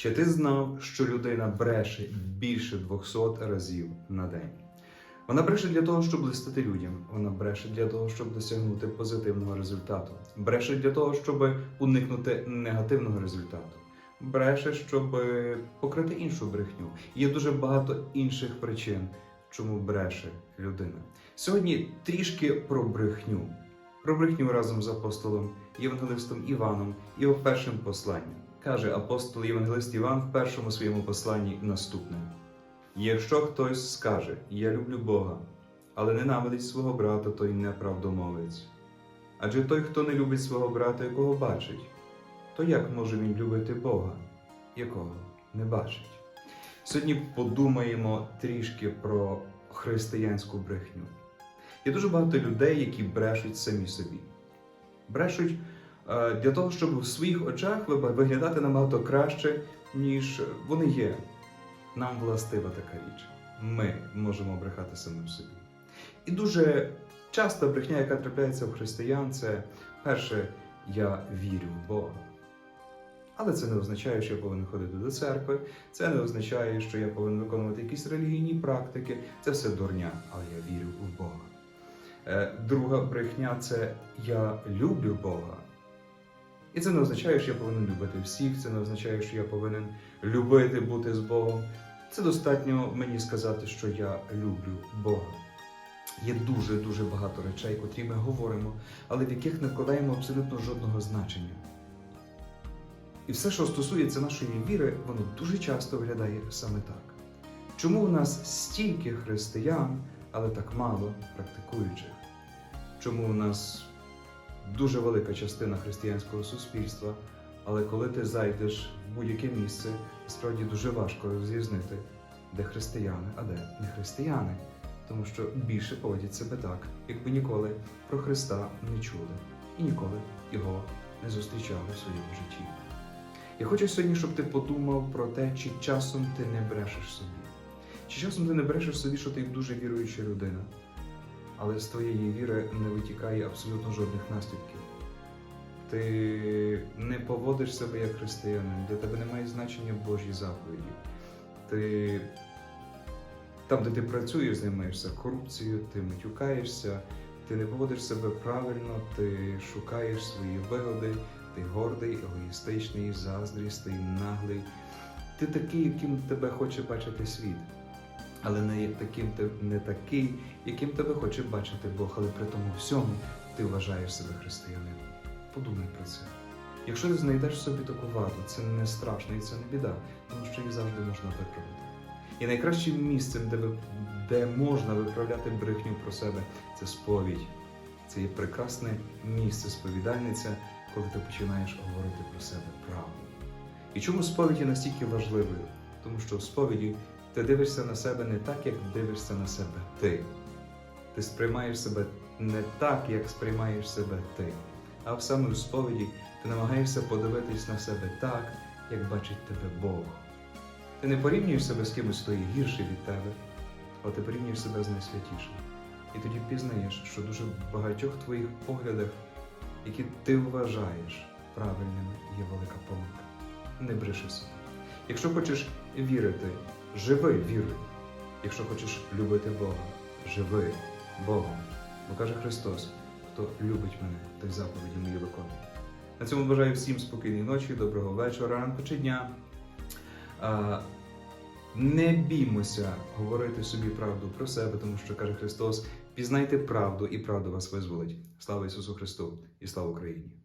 Чи ти знав, що людина бреше більше 200 разів на день? Вона бреше для того, щоб листити людям. Вона бреше для того, щоб досягнути позитивного результату. Бреше для того, щоб уникнути негативного результату. Бреше, щоб покрити іншу брехню. Є дуже багато інших причин, чому бреше людина. Сьогодні трішки про брехню. Про брехню разом з апостолом Євангелистом Іваном і його першим посланням. Каже апостол Євангелист Іван в першому своєму посланні наступне: Якщо хтось скаже, Я люблю Бога, але ненавидить свого брата, той неправдомовець. Адже той, хто не любить свого брата, якого бачить, то як може він любити Бога, якого не бачить? Сьогодні подумаємо трішки про християнську брехню. Є дуже багато людей, які брешуть самі собі. Брешуть для того, щоб в своїх очах виглядати набагато краще, ніж вони є. Нам властива така річ. Ми можемо брехати самим собі. І дуже часта брехня, яка трапляється в християн, це перше, я вірю в Бога. Але це не означає, що я повинен ходити до церкви, це не означає, що я повинен виконувати якісь релігійні практики. Це все дурня, але я вірю в Бога. Е, Друга брехня це я люблю Бога. І це не означає, що я повинен любити всіх, це не означає, що я повинен любити бути з Богом. Це достатньо мені сказати, що я люблю Бога. Є дуже дуже багато речей, котрі ми говоримо, але в яких не вкладаємо абсолютно жодного значення. І все, що стосується нашої віри, воно дуже часто виглядає саме так. Чому у нас стільки християн, але так мало практикуючих? Чому у нас дуже велика частина християнського суспільства, але коли ти зайдеш в будь-яке місце, справді дуже важко розрізнити, де християни, а де не християни, тому що більше поводять себе так, якби ніколи про Христа не чули і ніколи його не зустрічали в своєму житті. Я хочу сьогодні, щоб ти подумав про те, чи часом ти не брешеш собі. Чи часом ти не брешеш собі, що ти дуже віруюча людина, але з твоєї віри не витікає абсолютно жодних наслідків. Ти не поводиш себе як християнин, для тебе немає значення Божі заповіді. Ти там, де ти працюєш, займаєшся корупцією, ти матюкаєшся, ти не поводиш себе правильно, ти шукаєш свої вигоди, ти гордий, егоїстичний, заздрістий, наглий. Ти такий, яким тебе хоче бачити світ, але не таким ти не такий, яким тебе хоче бачити Бог, але при тому всьому ти вважаєш себе християнином. Подумай про це. Якщо ти знайдеш в собі таку ваду, це не страшно і це не біда, тому що їх завжди можна виправити. І найкращим місцем, де, ви, де можна виправляти брехню про себе, це сповідь. Це є прекрасне місце сповідальниця, коли ти починаєш говорити про себе правду. І чому сповідь є настільки важливою? Тому що в сповіді ти дивишся на себе не так, як дивишся на себе ти. Ти сприймаєш себе не так, як сприймаєш себе ти. А саме в сповіді ти намагаєшся подивитись на себе так, як бачить тебе Бог. Ти не порівнюєш себе з кимось, хто є гірший від тебе, але ти порівнюєш себе з найсвятішим. І тоді пізнаєш, що дуже в багатьох твоїх поглядах, які ти вважаєш правильними, є велика помилка. Не бреши собі. Якщо хочеш вірити, живи вірою. Якщо хочеш любити Бога, живи Богом. Бо каже Христос, хто любить мене, той заповіді мої виконує. На цьому бажаю всім спокійної ночі, доброго вечора, ранку чи дня. Не біймося говорити собі правду про себе, тому що каже Христос: пізнайте правду, і правда вас визволить. Слава Ісусу Христу і слава Україні!